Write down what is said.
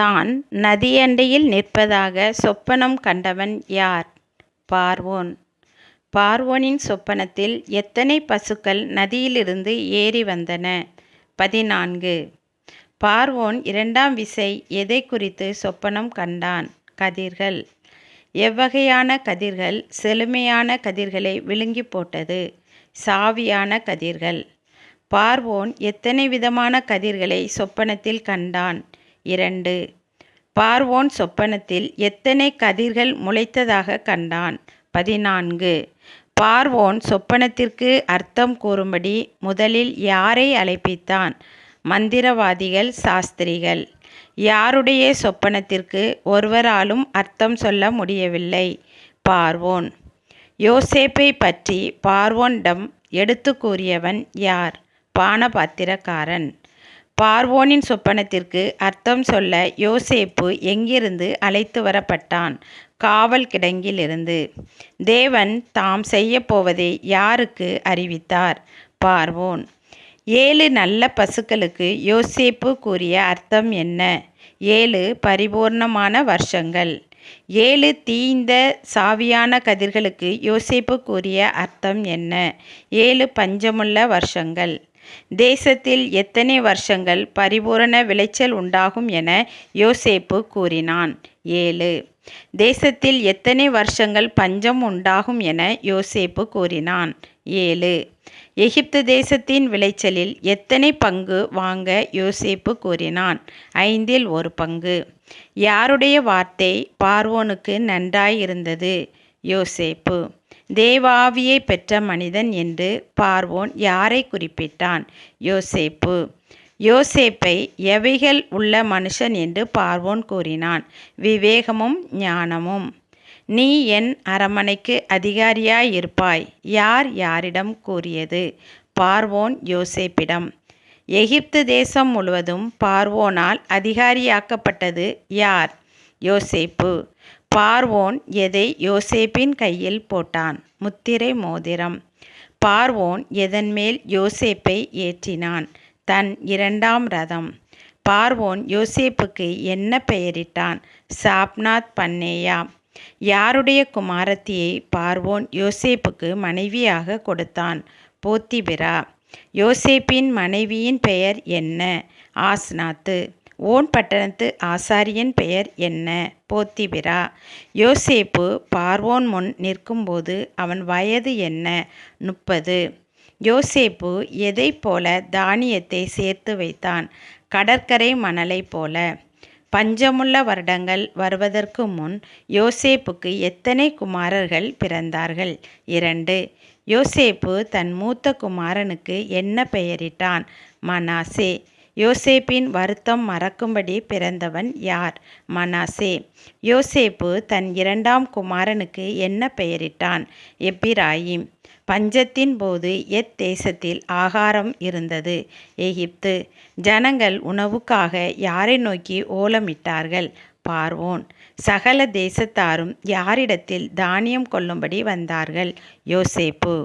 தான் நதியண்டையில் நிற்பதாக சொப்பனம் கண்டவன் யார்? பார்வோன். பார்வோனின் சொப்பனத்தில் எத்தனை பசுக்கள் நதியிலிருந்து ஏறி வந்தன? பதினான்கு. பார்வோன் இரண்டாம் விசை எதை குறித்து சொப்பனம் கண்டான்? கதிர்கள். எவ்வகையான கதிர்கள்? செழுமையான கதிர்களை விழுங்கி போட்டது. சாவியான கதிர்கள். பார்வோன் எத்தனை விதமான கதிர்களை சொப்பனத்தில் கண்டான்? இரண்டு. பார்வோன் சொப்பனத்தில் எத்தனை கதிர்கள் முளைத்ததாக கண்டான்? பதினான்கு. பார்வோன் சொப்பனத்திற்கு அர்த்தம் கூறும்படி முதலில் யாரை அழைப்பித்தான்? மந்திரவாதிகள் சாஸ்திரிகள். யாருடைய சொப்பனத்திற்கு ஒருவராலும் அர்த்தம் சொல்ல முடியவில்லை? பார்வோன். யோசேப்பை பற்றி பார்வோனிடம் எடுத்து கூறியவன் யார்? பானபாத்திரக்காரன். பார்வோனின் சொப்பனத்திற்கு அர்த்தம் சொல்ல யோசேப்பு எங்கிருந்து அழைத்து வரப்பட்டான்? காவல் கிடங்கிலிருந்து. தேவன் தாம் செய்யப்போவதை யாருக்கு அறிவித்தார்? பார்வோன். ஏழு நல்ல பசுக்களுக்கு யோசேப்பு கூறிய அர்த்தம் என்ன? ஏழு பரிபூர்ணமான வருஷங்கள். ஏழு தீய்ந்த சாவியான கதிர்களுக்கு யோசேப்பு கூறிய அர்த்தம் என்ன? ஏழு பஞ்சமுள்ள வருஷங்கள். தேசத்தில் எத்தனை வருஷங்கள் பரிபூரண விளைச்சல் உண்டாகும் என யோசேப்பு கூறினான். ஏழு. தேசத்தில் எத்தனை வருஷங்கள் பஞ்சம் உண்டாகும் என யோசேப்பு கூறினான். ஏழு. எகிப்து தேசத்தின் விளைச்சலில் எத்தனை பங்கு வாங்க யோசேப்பு கூறினான். ஐந்தில் ஒரு பங்கு. யாருடைய வார்த்தை பார்வோனுக்கு நன்றாயிருந்தது யோசேப்பு தேவாவியை பெற்ற மனிதன் என்று பார்வோன் யாரை குறிப்பிட்டான்? யோசேப்பு யோசேப்பை எவைகள் உள்ள மனுஷன் என்று பார்வோன் கூறினான். விவேகமும் ஞானமும். நீ என் அரமனைக்கு அதிகாரியாயிருப்பாய். யார் யாரிடம் கூறியது? பார்வோன் யோசேப்பிடம் எகிப்து தேசம் முழுவதும் பார்வோனால் அதிகாரியாக்கப்பட்டது யார்? யோசேப்பு பார்வோன் எதை யோசேப்பின் கையில் போட்டான்? முத்திரை மோதிரம். பார்வோன் எதன்மேல் யோசேப்பை ஏற்றினான்? தன் இரண்டாம் ரதம். பார்வோன் யோசேப்புக்கு என்ன பெயரிட்டான்? சாப்நாத் பன்னேயா. யாருடைய குமாரத்தியை பார்வோன் யோசேப்புக்கு மனைவியாக கொடுத்தான்? போத்திபிரா. யோசேப்பின் மனைவியின் பெயர் என்ன? ஆஸ்நாத்து. ஓன் பட்டணத்து ஆசாரியன் பெயர் என்ன? போத்திபிரா. யோசேப்பு பார்வோன் முன் நிற்கும்போது அவன் வயது என்ன? முப்பது. யோசேப்பு எதை போல தானியத்தை சேர்த்து வைத்தான்? கடற்கரை மணலை போல. பஞ்சமுள்ள வருடங்கள் வருவதற்கு முன் யோசேப்புக்கு எத்தனை குமாரர்கள் பிறந்தார்கள்? இரண்டு. யோசேப்பு தன் மூத்த குமாரனுக்கு என்ன பெயரிட்டான்? மனாசே. யோசேப்பின் வருத்தம் மறக்கும்படி பிறந்தவன் யார்? மனாசே. யோசேப்பு தன் இரண்டாம் குமாரனுக்கு என்ன பெயரிட்டான்? எப்பிராயிம். பஞ்சத்தின் போது எத் தேசத்தில் ஆகாரம் இருந்தது. எகிப்து. ஜனங்கள் உணவுக்காக யாரை நோக்கி ஓலமிட்டார்கள்? பார்வோன். சகல தேசத்தாரும் யாரிடத்தில் தானியம் கொள்ளும்படி வந்தார்கள்? யோசேப்பு.